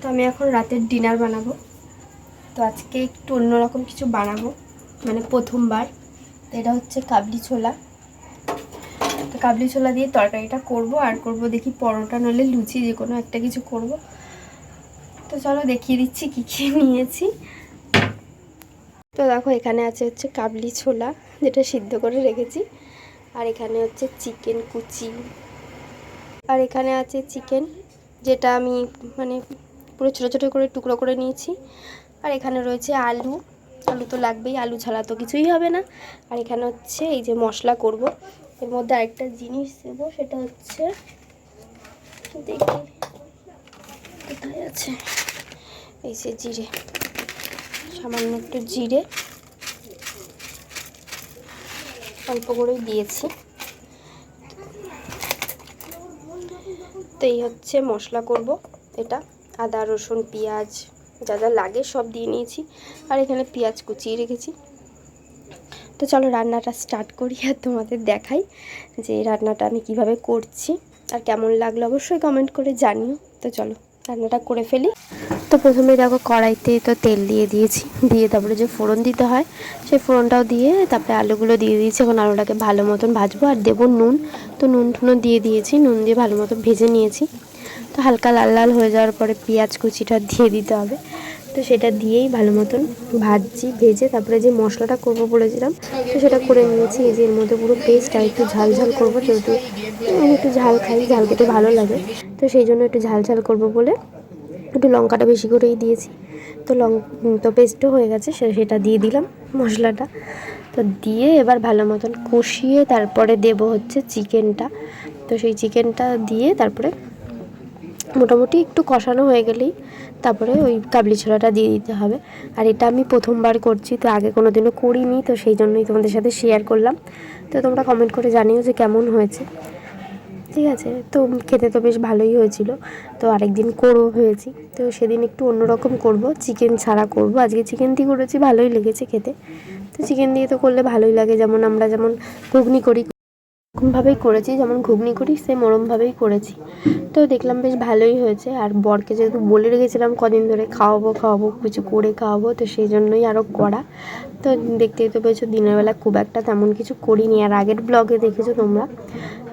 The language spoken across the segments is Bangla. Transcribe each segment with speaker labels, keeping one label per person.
Speaker 1: তো আমি এখন রাতের ডিনার বানাবো। তো আজকে একটু অন্যরকম কিছু বানাবো মানে প্রথমবার। তো এটা হচ্ছে কাবলি ছোলা। তো কাবলি ছোলা দিয়ে তরকারিটা করব, আর করব দেখি পরোটা নলে লুচি যে কোনো একটা কিছু করব। তো চলো দেখিয়ে দিচ্ছি কী কী নিয়েছি। তো দেখো, এখানে আছে হচ্ছে কাবলি ছোলা, যেটা সিদ্ধ করে রেখেছি। আর এখানে হচ্ছে চিকেন কুচি। আর এখানে আছে চিকেন যেটা আমি মানে পুরো ছোটো ছোটো করে টুকরো করে নিয়েছি। আর এখানে রয়েছে আলু। আলু তো লাগবেই, আলু ছাড়া তো কিছুই হবে না। আর এখানে হচ্ছে এই যে মশলা করব। এর মধ্যে আরেকটা জিনিস দেবো, সেটা হচ্ছে দেখি কোথায় আছে। এই যে জিরে, সামান্য একটু জিরে। অল্প করেই দিয়েছি। তো এই হচ্ছে মশলা করব এটা। আদা, রসুন, পেঁয়াজ যা যা লাগে সব দিয়ে নিয়েছি। আর এখানে পেঁয়াজ কুচিয়ে রেখেছি। তো চলো রান্নাটা স্টার্ট করি আর তোমাদের দেখাই যে রান্নাটা আমি কীভাবে করছি। আর কেমন লাগল অবশ্যই কমেন্ট করে জানিও। তো চলো রান্নাটা করে ফেলি। তো প্রথমে দেখো কড়াইতে তো তেল দিয়ে দিয়েছি, দিয়ে তারপরে যে ফোড়ন দিতে হয়, সেই ফোড়নটাও দিয়ে তারপরে আলুগুলো দিয়ে দিয়েছি। এখন আলুটাকে ভালো মতন ভাজবো আর দেবো নুন। তো নুন টুনও দিয়ে দিয়েছি, নুন দিয়ে ভালো মতো ভেজে নিয়েছি। তো হালকা লাল লাল হয়ে যাওয়ার পরে পেঁয়াজ কুচিটা দিয়ে দিতে হবে। তো সেটা দিয়েই ভালো মতন ভাজছি, ভেজে তারপরে যে মশলাটা করব বলেছিলাম, তো সেটা করে নিয়েছি। এই যে এর মধ্যে পুরো পেস্ট আর একটু ঝাল ঝাল করব, যেহেতু আমি একটু ঝাল খাই, ঝাল খেতে ভালো লাগে। তো সেই জন্য একটু ঝাল ঝাল করব বলে একটু লঙ্কাটা বেশি করেই দিয়েছি। তো লং তো পেস্টও হয়ে গেছে সেটা দিয়ে দিলাম মশলাটা। তো দিয়ে এবার ভালো মতন কষিয়ে তারপরে দেব হচ্ছে চিকেনটা। তো সেই চিকেনটা দিয়ে তারপরে মোটামুটি একটু কষানো হয়ে গেলেই তারপরে ওই কাবলি ছোলাটা দিয়ে দিতে হবে। আর এটা আমি প্রথমবার করছি, তো আগে কোনো দিনও করিনি, তো সেই জন্যই তোমাদের সাথে শেয়ার করলাম। তো তোমরা কমেন্ট করে জানিও যে কেমন হয়েছে। ঠিক আছে, তো খেতে তো বেশ ভালোই হয়েছিল। তো আরেক দিন করব ভেবেছি। তো সেদিন একটু অন্যরকম করব চিকেন ছাড়া করব। আজকে চিকেন দিয়ে করেছি, ভালোই লেগেছে খেতে। তো চিকেন দিয়ে তো করলে ভালোই লাগে, যেমন আমরা যেমন ঘুগনি করি এরকমভাবেই করেছি, যেমন ঘুগনি করি সেম ওরমভাবেই করেছি। তো দেখলাম বেশ ভালোই হয়েছে। আর বরকে যেহেতু বলে রেখেছিলাম কদিন ধরে খাওয়াবো খাওয়াবো, কিছু করে খাওয়াবো, তো সেই জন্যই আরও করা। তো দেখতে তো পেয়েছ, দিনের বেলা খুব একটা তেমন কিছু করিনি। আর আগের ব্লগে দেখেছ তোমরা?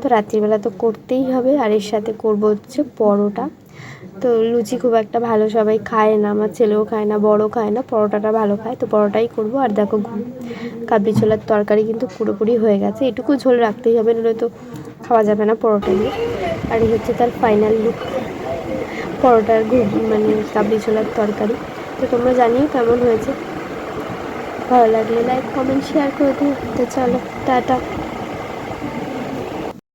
Speaker 1: তো রাত্রিবেলা তো করতেই হবে। আর এর সাথে করব হচ্ছে পরোটা। তো লুচি খুব একটা ভালো সবাই খায় না, আমার ছেলেও খায় না বড় খায় না, পরোটাটা ভালো খায়, তো পরোটাই করব। আর দেখো কাবলি ছোলার তরকারি কিন্তু পুরোপুরি হয়ে গেছে, এটুকু ঝোল রাখতেই হবে নাহলে তো খাওয়া যাবে না পরোটা দিয়ে আর এই হচ্ছে তার ফাইনাল লুক পরোটার মানে কাবলি ছোলার তরকারি। তো তোমরা জানিও কেমন হয়েছে। ভালো লাগলে লাইক কমেন্ট শেয়ার করে দিও। তো চলো, টাটা।